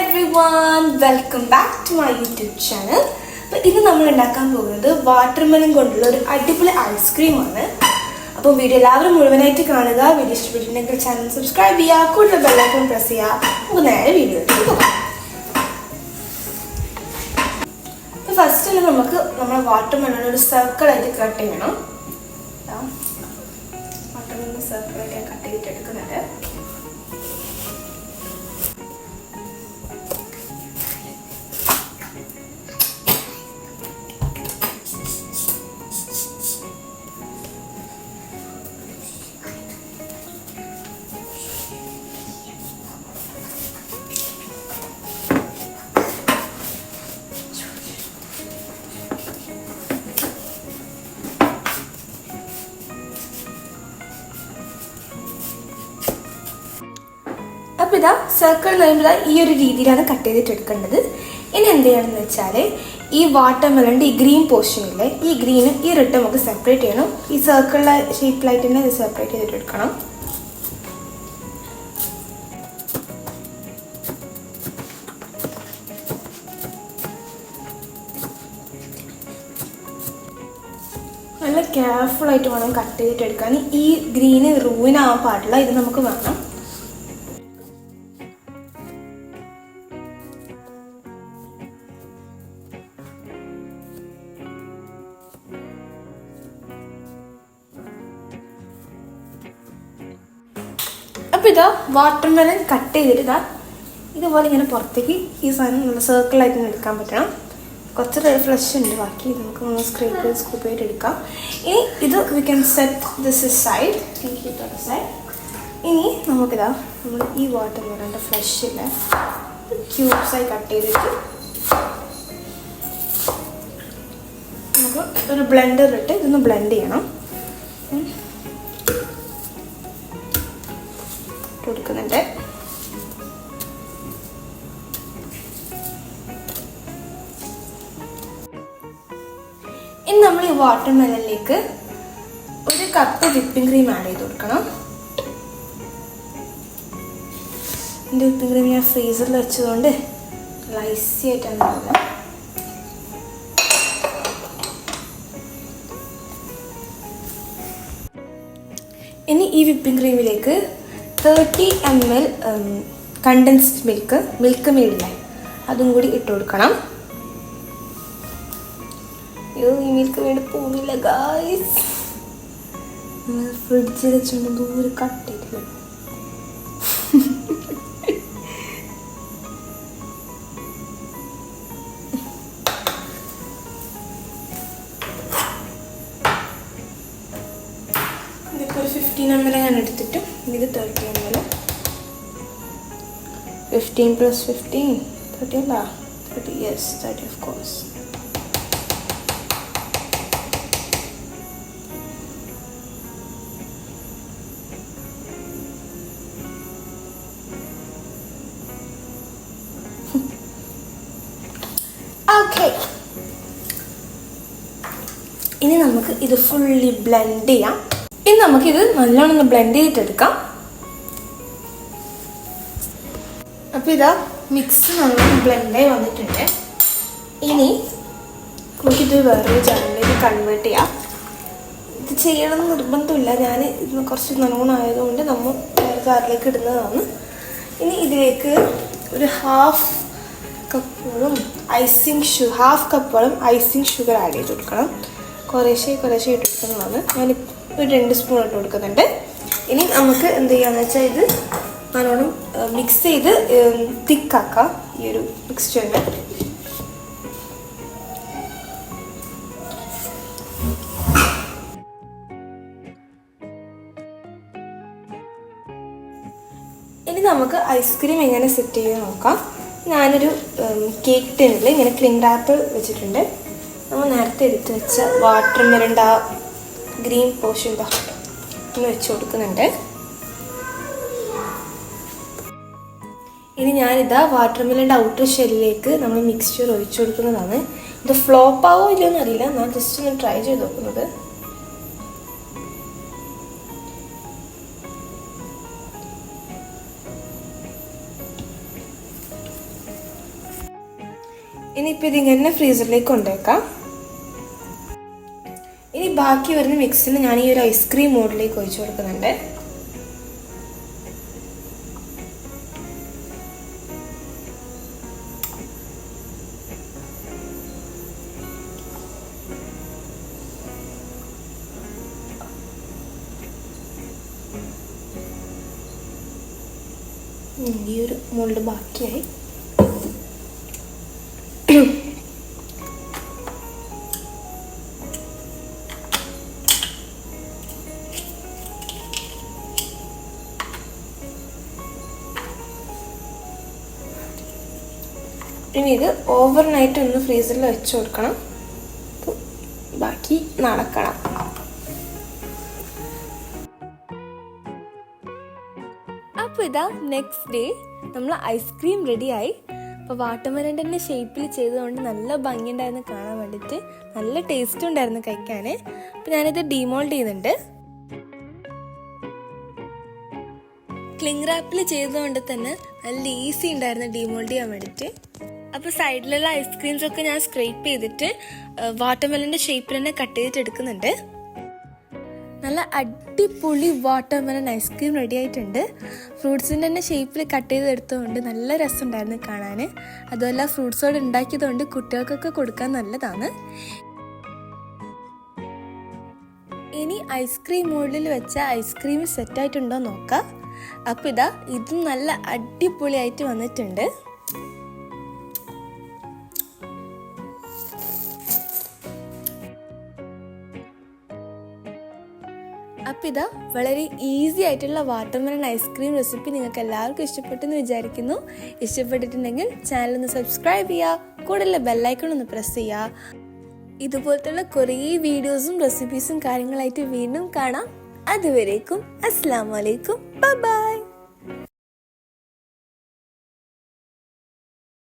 Everyone welcome back to my YouTube channel അപ്പോൾ ഇന്ന് നമ്മൾ ഉണ്ടാക്കാൻ പോകുന്നത് വാട്ടർമെലൻ കൊണ്ടുള്ള ഒരു അടിപൊളി ഐസ്ക്രീമാണ് അപ്പോൾ വീഡിയോ എല്ലാവരും മുഴുവനായിട്ട് കാണുക. വീഡിയോ ഇഷ്ടപ്പെട്ടിട്ടുണ്ടെങ്കിൽ ചാനൽ സബ്സ്ക്രൈബ് ചെയ്യുക. കൂടുതൽ ബെല്ലൈക്കൺ പ്രസ് ചെയ്യുക. നമുക്ക് നേരെ വീഡിയോ പോകാം. ഫസ്റ്റ് നമുക്ക് നമ്മുടെ വാട്ടർമെലൺ ഒരു സർക്കിളായിട്ട് കട്ട് ചെയ്യണം. വാട്ടർമെലൺ സർക്കിളായിട്ട് കട്ട് ചെയ്തിട്ട് എടുക്കുന്നുണ്ട് ഇതാ സർക്കിൾ എന്ന് പറയുമ്പോൾ ഈ ഒരു രീതിയിലാണ് കട്ട് ചെയ്തിട്ട് എടുക്കേണ്ടത്. ഇനി എന്ത് ചെയ്യണമെന്ന് വെച്ചാൽ ഈ വാട്ടർ മെലണ്ട് ഈ ഗ്രീൻ പോർഷൻ ഇല്ലേ ഈ ഗ്രീനും ഈ റെഡ് നമുക്ക് സെപ്പറേറ്റ് ചെയ്യണം. ഈ സർക്കിളിലെ ഷേപ്പിലായിട്ട് തന്നെ ഇത് സെപ്പറേറ്റ് ചെയ്തിട്ട് എടുക്കണം. നല്ല ആയിട്ട് വേണം കട്ട് ചെയ്തിട്ട് എടുക്കാൻ. ഈ ഗ്രീന് റൂവിനാവാൻ പാടില്ല ഇത് നമുക്ക് വേണം. അപ്പോൾ ഇതാ വാട്ടർ മെലൺ കട്ട് ചെയ്തിട്ട് ഇതാ ഇതുപോലെ ഇങ്ങനെ പുറത്തേക്ക് ഈ സാധനം നല്ല സർക്കിളായിട്ട് എടുക്കാൻ പറ്റണം. കുറച്ച് ഫ്ലഷ് ഉണ്ട്. ബാക്കി നമുക്ക് ഒന്ന് സ്ക്രീപ്പ് സ്കൂപ്പ് ചെയ്ത് എടുക്കാം. ഇനി ഇത് we can set this side side ഇനി നമുക്കിതാ നമ്മൾ ഈ വാട്ടർ മെലന്റെ ഫ്ലഷിൽ ക്യൂബ്സായി കട്ട് ചെയ്തിട്ട് നമുക്ക് ഒരു ബ്ലെൻഡർ ഇട്ട് ഇതൊന്ന് ബ്ലെൻഡ് ചെയ്യണം. കൊടുക്കുന്നുണ്ട്. ഇനി നമ്മൾ ഈ വാട്ടർ മെലനിലേക്ക് ഒരു കപ്പ് വിപ്പിംഗ് ക്രീം ആഡ് ചെയ്ത് കൊടുക്കണം. എന്റെ വിപ്പിംഗ് ക്രീം ഞാൻ ഫ്രീസറിൽ വെച്ചതുകൊണ്ട് ലൈസി ആയിട്ടാണ് ഉള്ളത് ഇനി ഈ whipping ക്രീമിലേക്ക് thirty M L condensed milk milk മെയ്ഡില്ലേ അതും കൂടി ഇട്ട് കൊടുക്കണം. അയ്യോ ഈ മിൽക്ക് മെയ്ഡ് പോകുന്നില്ല ഗായ്സ് ഫ്രിഡ്ജിൽ വെച്ചുകൊണ്ട് ദൂരെ കട്ട് ഒരു ഫിഫ്റ്റീൻ എം എൽ ഞാൻ എടുത്തിട്ട് ഇത് thirty M L fifteen plus fifteen thirty അല്ല thirty yes thirty of course ഇനി നമുക്ക് ഇത് ഫുള്ളി ബ്ലെൻഡ് ചെയ്യാം. ഇനി നമുക്കിത് നല്ലോണം ഒന്ന് ബ്ലെൻഡ് ചെയ്തിട്ടെടുക്കാം. അപ്പോൾ ഇതാ മിക്സ് നല്ലോണം ബ്ലെൻഡായി വന്നിട്ടുണ്ട്. ഇനി നമുക്കിത് വേറൊരു ജാറിലേക്ക് കൺവേർട്ട് ചെയ്യാം. ഇത് ചെയ്യണമെന്ന് നിർബന്ധമില്ല. ഞാൻ ഇത് കുറച്ച് നല്ലോണം ആയതുകൊണ്ട് നമ്മൾ വേറെ ജാറിലേക്ക് ഇടുന്നതാണ്. ഇനി ഇതിലേക്ക് ഒരു ഹാഫ് കപ്പോളം ഐസിങ് ഷു ഹാഫ് കപ്പോളം ഐസിങ് ഷുഗർ ആഡ് ചെയ്ത് കൊടുക്കണം. കുറേശ്ശെ കുറേശ്ശെ ഇട്ട് ഞാൻ ഒരു രണ്ട് സ്പൂൺ ഇട്ട് കൊടുക്കുന്നുണ്ട്. ഇനി നമുക്ക് എന്ത് ചെയ്യാന്ന് വെച്ചാൽ ഇത് നല്ലോണം മിക്സ് ചെയ്ത് തിക്കാക്കാം ഈ ഒരു മിക്സ്ചറിനെ ഇനി നമുക്ക് ഐസ്ക്രീം എങ്ങനെ സെറ്റ് ചെയ്ത് നോക്കാം. ഞാനൊരു കേക്ക് ടിന്നിൽ ഇങ്ങനെ ക്ലിംഗ് റാപ്പ് വെച്ചിട്ടുണ്ട്. നമ്മൾ നേരത്തെ എടുത്ത് വെച്ച വാട്ടർ മെലണ്ട ഗ്രീൻ പോഷൻ ഇതാ ഒന്ന് വെച്ച് കൊടുക്കുന്നുണ്ട്. ഇനി ഞാനിതാ വാട്ടർ മെലന്റെ ഔട്ടർ ഷെല്ലിലേക്ക് നമ്മൾ മിക്സ്ചർ ഒഴിച്ചു കൊടുക്കുന്നതാണ്. ഇത് ഫ്ലോപ്പ് ആവോ ഇല്ലയോ എന്നറിയില്ല ഞാൻ ജസ്റ്റ് ഒന്ന് ട്രൈ ചെയ്ത് നോക്കുന്നത്. ഇനിയിപ്പോൾ ഇതിങ്ങനെ ഫ്രീസറിലേക്ക് കൊണ്ടുവയ്ക്കാം ഇനി ബാക്കി വരുന്ന മിക്സിന് ഞാൻ ഈ ഒരു ഐസ്ക്രീം മോഡിലേക്ക് ഒഴിച്ചു കൊടുക്കുന്നുണ്ട്. ഈ ഒരു മോൾഡ് ബാക്കിയായി. ഇനി ഇത് ഓവർ നൈറ്റ് ഒന്ന് ഫ്രീസറിൽ വെച്ച് കൊടുക്കണം. ബാക്കി നടക്കണം അപ്പോൾ ഇതാ നെക്സ്റ്റ് ഡേ നമ്മൾ ഐസ്ക്രീം റെഡിയായി അപ്പോൾ വാട്ടർമെലന്റെ ഷേപ്പിൽ ചെയ്തതുകൊണ്ട് നല്ല ഭംഗിയുണ്ടായിരുന്നു കാണാൻ വേണ്ടിയിട്ട്. നല്ല ടേസ്റ്റ് ഉണ്ടായിരുന്നു കഴിക്കാൻ അപ്പോൾ ഞാനിത് ഡിമോൾഡ് ചെയ്യുന്നുണ്ട്. ക്ലിംഗ് റാപ്പിൽ ചെയ്തതുകൊണ്ട് തന്നെ നല്ല ഈസി ഉണ്ടായിരുന്നു ഡിമോൾഡ് ചെയ്യാൻ വേണ്ടിയിട്ട്. അപ്പോൾ സൈഡിലുള്ള ഐസ്ക്രീംസ് ഒക്കെ ഞാൻ സ്ക്രേപ്പ് ചെയ്തിട്ട് വാട്ടർമെലന്റെ ഷേപ്പിൽ തന്നെ കട്ട് ചെയ്തിട്ട് എടുക്കുന്നുണ്ട്. നല്ല അടിപൊളി വാട്ടർമെലൺ ഐസ്ക്രീം റെഡി ആയിട്ടുണ്ട്. ഫ്രൂട്ട്സിന്റെ തന്നെ ഷേപ്പിൽ കട്ട് ചെയ്തെടുത്തതുകൊണ്ട് നല്ല രസമുണ്ടായിരുന്നു കാണാൻ അതുമല്ല ഫ്രൂട്ട്സോട് ഉണ്ടാക്കിയതുകൊണ്ട് കുട്ടികൾക്കൊക്കെ കൊടുക്കാൻ നല്ലതാണ്. ഇനി ഐസ്ക്രീം മോഡിൽ വെച്ച ഐസ്ക്രീം സെറ്റായിട്ടുണ്ടോ നോക്കാം. അപ്പോൾ ഇതാ ഇതും നല്ല അടിപൊളിയായിട്ട് വന്നിട്ടുണ്ട്. അപ്പം ഇതാ വളരെ ഈസി ആയിട്ടുള്ള വാട്ടർമെലൺ ഐസ്ക്രീം റെസിപ്പി നിങ്ങൾക്ക് എല്ലാവർക്കും ഇഷ്ടപ്പെട്ടെന്ന് വിചാരിക്കുന്നു. ഇഷ്ടപ്പെട്ടിട്ടുണ്ടെങ്കിൽ ചാനൽ ഒന്ന് സബ്സ്ക്രൈബ് ചെയ്യുക കൂടെയുള്ള ബെല്ലൈക്കൺ ഒന്ന് പ്രസ് ചെയ്യുക ഇതുപോലത്തുള്ള കുറേ വീഡിയോസും റെസിപ്പീസും കാര്യങ്ങളായിട്ട് വീണ്ടും കാണാം. അതുവരേക്കും അസ്സാം വലൈക്കും ബൈ